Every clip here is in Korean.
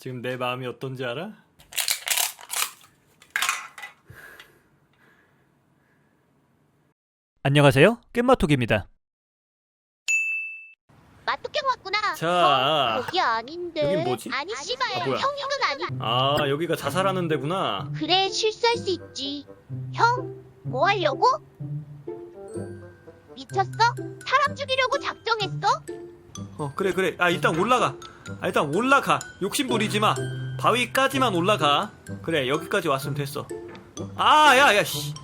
지금 내 마음이 어떤지 알아? 안녕하세요. 깻마톡입니다. 마토경 왔구나. 자. 형, 거기 아닌데. 여긴 뭐지? 아니 씨발 아, 뭐야? 형 이건 아니. 아 여기가 자살하는 데구나. 그래 실수할 수 있지. 형, 뭐 하려고? 미쳤어? 사람 죽이려고 작정했어? 어 그래 그래. 아 일단 올라가. 아 일단 올라가. 욕심 부리지 마. 바위까지만 올라가. 그래 여기까지 왔으면 됐어. 아 야야 씨.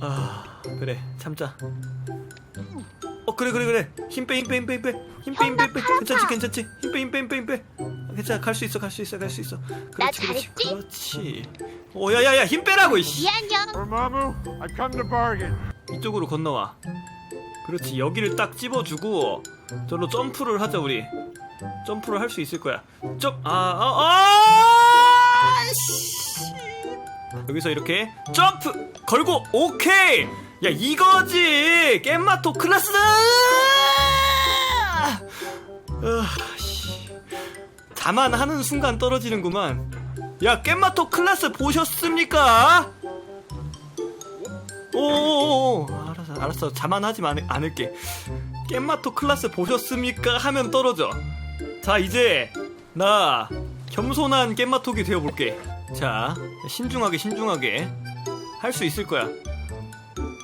아 그래 참자. 어 그래 그래 그래. 힘 빼 힘 빼 힘 빼 힘 빼. 힘 빼 힘 빼 힘 빼. 괜찮지 괜찮지. 힘 빼 힘 빼 힘 빼 힘 빼. 괜찮아 갈 수 있어 갈 수 있어 갈 수 있어. 나 그렇지 그렇지 잘했지? 그렇지. 오 야야야 힘 빼라고 이씨. Dormammu, I've come to bargain. 이쪽으로 건너와. 그렇지 여기를 딱 찝어주고 저로 점프를 하자 우리. 점프를 할 수 있을 거야. 점 아, 아, 아, 씨. 여기서 이렇게 점프 걸고 오케이. 야 이거지 깻마토 클라스. 아, 씨. 자만하는 순간 떨어지는구만. 야 깻마토 클라스 보셨습니까? 오오오 알았어 알았어 자만하지 마, 않을게. 깻마토 클라스 보셨습니까? 하면 떨어져. 자 이제 나 겸손한 깻마톡이 되어볼게. 자 신중하게 신중하게 할 수 있을 거야.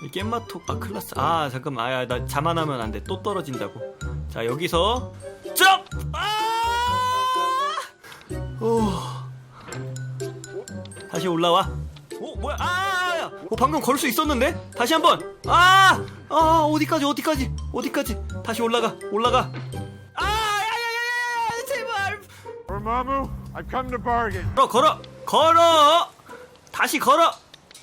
이 깻마톡 아 클라스 아 잠깐만. 아야 나 자만하면 안 돼. 또 떨어진다고. 자 여기서 점! 아! 오. 다시 올라와. 오 뭐야? 아! 야. 어, 방금 걸 수 있었는데? 다시 한번. 아! 아 어디까지 어디까지 어디까지? 다시 올라가 올라가. 아 야 야 야 야 제발. Dormammu, I've come to bargain. 걸어 걸어 걸어. 다시 걸어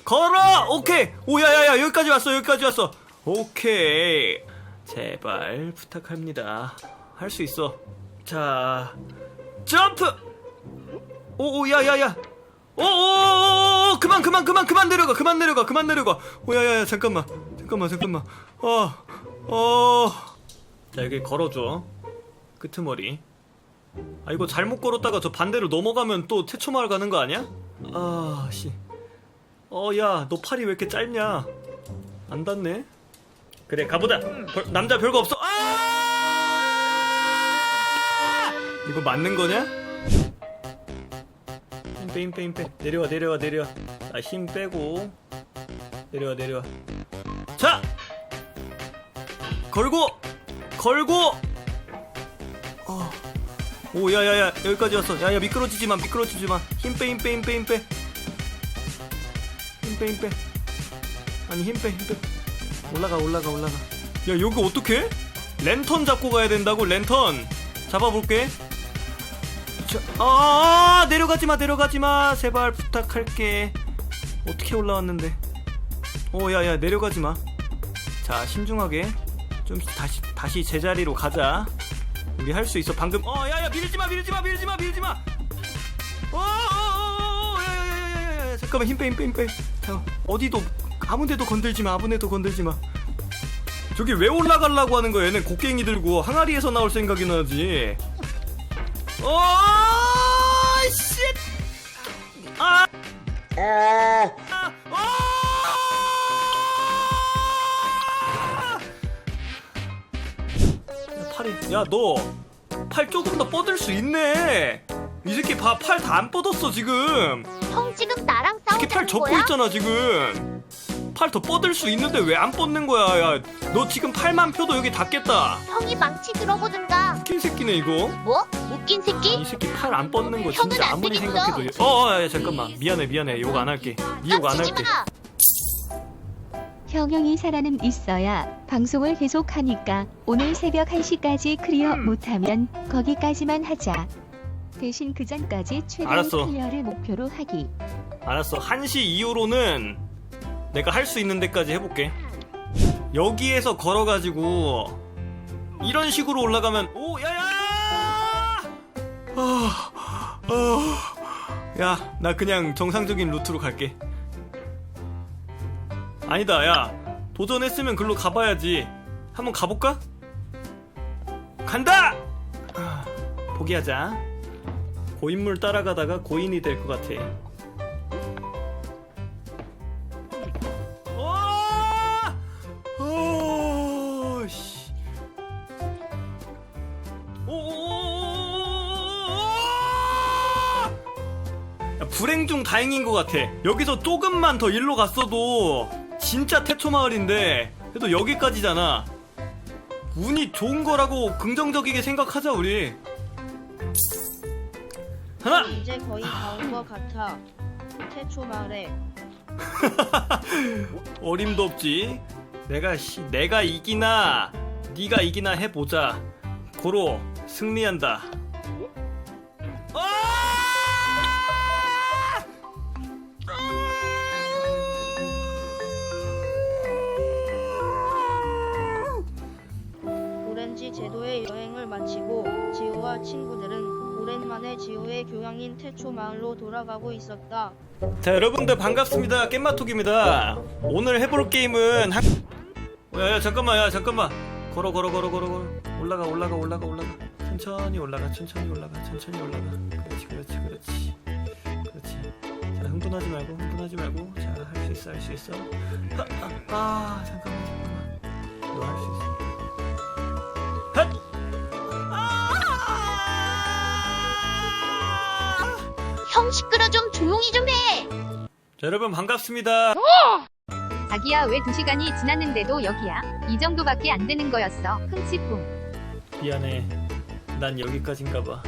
걸어. 오케이. 오 야 야 야 여기까지 왔어 여기까지 왔어. 오케이. 제발 부탁합니다. 할 수 있어. 자 점프. 오 오 야 야 야 오오오오 그만 그만 그만 그만 내려가 그만 내려가 그만 내려가 오야야야 잠깐만 잠깐만 잠깐만 어어자 여기 걸어줘 끄트머리 아 이거 잘못 걸었다가 저 반대로 넘어가면 또 태초마을 가는 거 아니야? 아 씨. 어 야 너 팔이 왜 이렇게 짧냐? 안 닿네. 그래 가보자. 별- 남자 별거 없어. 아! 이거 맞는 거냐? 힘빼힘 빼 힘 빼. 내려와 내려와 내려와. 자 힘 빼고 내려와 내려와. 자 걸고 걸고. 어. 오 야 야 야 여기까지 왔어 야 야 미끄러지지 마 미끄러지지 마 힘 빼 힘 빼 힘 빼 힘 빼 힘 빼 힘 빼 아니 힘 빼 힘 빼 올라가 올라가 올라가 야 여기 어떡해? 랜턴 잡고 가야 된다고 랜턴 잡아볼게 자, 아 내려가지 마 내려가지 마. 제발 부탁할게. 어떻게 올라왔는데? 오 야 야 내려가지 마 자 신중하게 좀 다시 다시 제자리로 가자. 우리 할 수 있어. 방금 어 야 야 밀지 마 밀지 마 밀지 마 밀지 마. 어 어 어 어 야 야 야 야야 잠깐만 힘 빼 힘 빼 힘빼. 어디도 아무데도 건들지 마 아무데도 건들지 마. 저기 왜 올라가려고 하는 거야? 얘는 곡괭이 들고 항아리에서 나올 생각이 나지 어씨. 아. 아, 아! 야, 팔이 야 너 팔 조금 더 뻗을 수 있네. 이 새끼 봐 팔 다 안 뻗었어 지금. 형 지금 나랑 이렇게 팔 싸우자는 접고 거야? 있잖아 지금. 팔 더 뻗을 수 있는데 왜 안 뻗는 거야? 야 너 지금 팔만 펴도 여기 닿겠다. 형이 망치 들어보든가. 웃긴 새끼네 이거. 뭐? 웃긴 새끼? 이 새끼 팔 안 뻗는 거 형은 진짜 안 아무리 되겠어. 생각해도 어어 야, 잠깐만 미안해 미안해 욕 안 할게 니 욕안 깝치지 할게 마. 형형이 살아는 있어야 방송을 계속하니까 오늘 새벽 1시까지 클리어 못하면 거기까지만 하자. 대신 그 전까지 최대한 알았어. 클리어를 목표로 하기. 알았어 1시 이후로는 내가 할 수 있는 데까지 해볼게 여기에서 걸어가지고 이런 식으로 올라가면 오 야야 아, 야 나 그냥 정상적인 루트로 갈게. 아니다 야. 도전했으면 글로 가봐야지. 한번 가볼까? 간다! 아, 포기하자. 고인물 따라가다가 고인이 될 것 같아. 불행 중 다행인 것 같아. 여기서 조금만 더 일로 갔어도 진짜 태초 마을인데 그래도 여기까지잖아. 운이 좋은 거라고 긍정적이게 생각하자 우리. 하나. 이제 거의 다 온 것 같아. 태초 말에 어림도 없지. 내가 씨, 내가 이기나 네가 이기나 해보자. 고로 승리한다. 마치고 지호와 친구들은 오랜만에 지호의 교양인 태초 마을로 돌아가고 있었다. 자 여러분들 반갑습니다. 깻마톡입니다. 오늘 해볼 게임은 한... 어, 야, 야 잠깐만 야 잠깐만. 걸어 걸어 걸어 걸어 걸어. 올라가 올라가 올라가 올라가. 천천히 올라가 천천히 올라가 천천히 올라가. 그렇지 그렇지 그렇지. 그렇지. 자 흥분하지 말고 흥분하지 말고. 자 할 수 있어 할 수 있어. 아, 아, 아 잠깐만 잠깐만. 너 할 수 있어 형 시끄러 좀 조용히 좀 해. 자 여러분 반갑습니다 자기야 왜두 시간이 지났는데도 여기야? 이 정도밖에 안 되는 거였어. 흠칫뿡. 미안해. 난 여기까지인가 봐.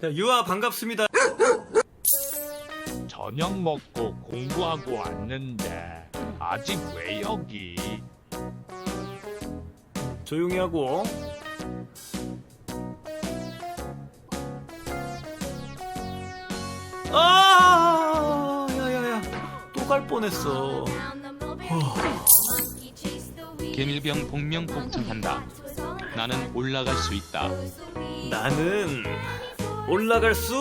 자, 유아 반갑습니다. 저녁 먹고 공부하고 왔는데 아직 왜 여기? 조용히 하고. 아! 야야야. 또 갈 뻔했어. 개밀병 복명 복층한다. 나는 올라갈 수 있다. 나는 올라갈 수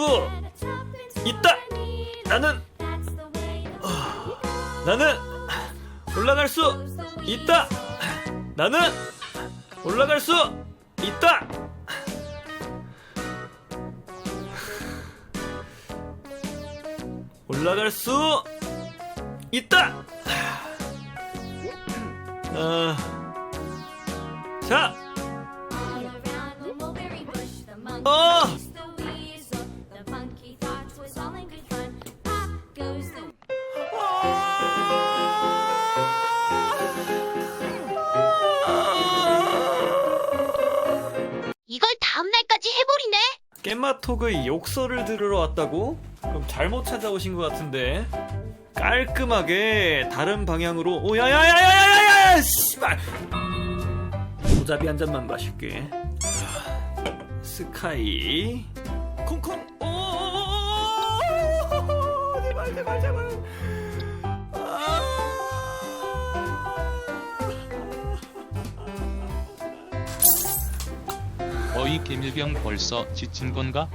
있다. 나는 아, 나는 올라갈 수 있다. 나는 올라갈 수 있다. 올라갈 수 있다. 아, 자, 어. 깻마톡의 욕설을 들으러 왔다고? 그럼 잘못 찾아오신 것 같은데. 깔끔하게 다른 방향으로. 오 야야야야야야야 씨발! 모자비 한 잔만 마실게. 아, 스카이. 콩콩. 오! 제발 제발 제발 어이 개밀병 벌써 지친 건가?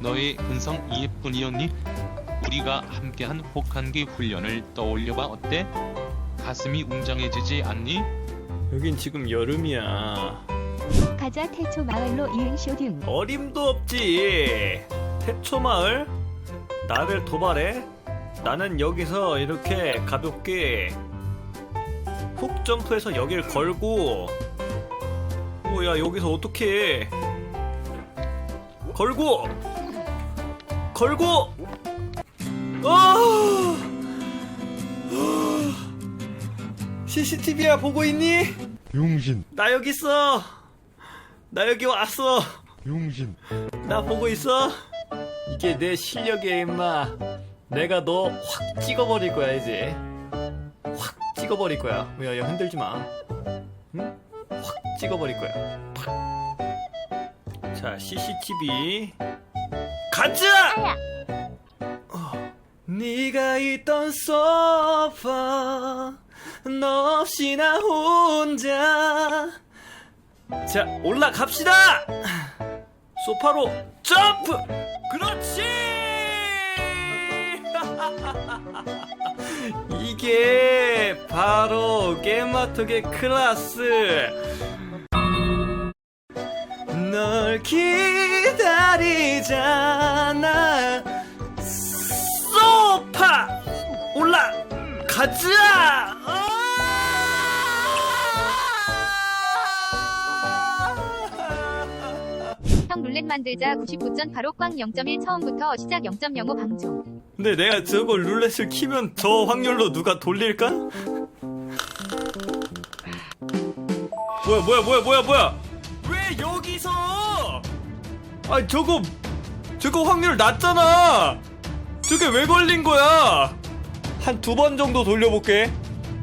너의 근성 이해뿐이었니? 우리가 함께한 혹한기 훈련을 떠올려봐 어때? 가슴이 웅장해지지 않니? 여긴 지금 여름이야 가자 태초 마을로 이응쇼등. 어림도 없지. 태초 마을? 나를 도발해? 나는 여기서 이렇게 가볍게 훅 점프해서 여길 걸고 오야 여기서 어떻게 걸고! 걸고! 아! CCTV야 보고 있니? 용신, 나 여기 있어. 나 여기 왔어. 용신. 나 보고 있어? 이게 내 실력이야 임마. 내가 너 확 찍어버릴 거야 이제. 확 찍어버릴 거야. 야야 흔들지 마 찍어버릴 거야. 팍. 자 CCTV 가자! 어, 네가 있던 소파 너 없이 나 혼자. 자 올라갑시다! 소파로 점프! 그렇지! 이게 바로 게임마톡의 클라스 널 기다리잖아 소파 올라 가자 형 룰렛 만들자 99전 바로 꽝0.1 처음부터 시작 0.05 방종. 근데 내가 저거 룰렛을 키면 저 확률로 누가 돌릴까? 뭐야 뭐야 뭐야 뭐야 뭐야 왜 여기서 아 저거 저거 확률 낮잖아. 저게 왜 걸린 거야? 한 두 번 정도 돌려볼게.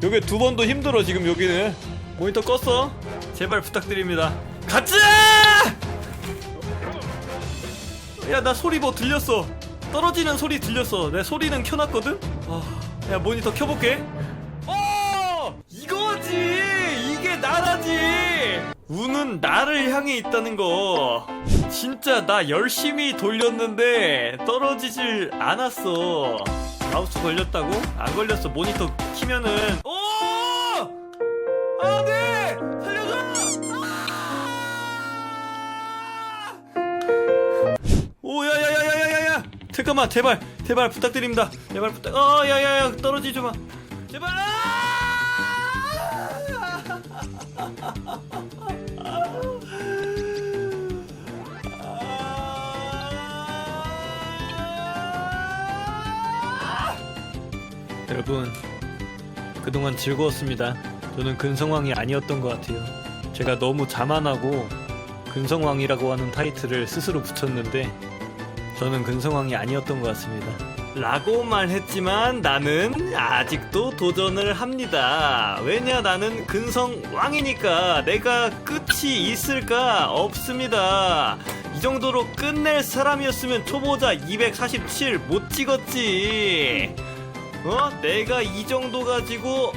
여기 두 번도 힘들어 지금 여기는. 모니터 껐어? 제발 부탁드립니다. 가자! 야 나 소리 뭐 들렸어. 떨어지는 소리 들렸어. 내 소리는 켜놨거든? 아, 야 모니터 켜볼게. 어! 이거지! 이게 나라지! 운은 나를 향해 있다는 거 진짜 나 열심히 돌렸는데 떨어지질 않았어. 마우스 걸렸다고? 안 걸렸어. 모니터 키면은. 오! 안 돼 살려줘! 오야야야 야 야 야 야! 잠깐만 제발 제발 부탁드립니다. 제발 부탁 어 야 야 야 떨어지지 마. 제발 여러분 그동안 즐거웠습니다 저는 근성왕이 아니었던 것 같아요 제가 너무 자만하고 근성왕이라고 하는 타이틀을 스스로 붙였는데 저는 근성왕이 아니었던 것 같습니다. 라고 말했지만 나는 아직도 도전을 합니다. 왜냐 나는 근성왕이니까 내가 끝이 있을까 없습니다. 이 정도로 끝낼 사람이었으면 초보자 247 못 찍었지. 어? 내가 이 정도 가지고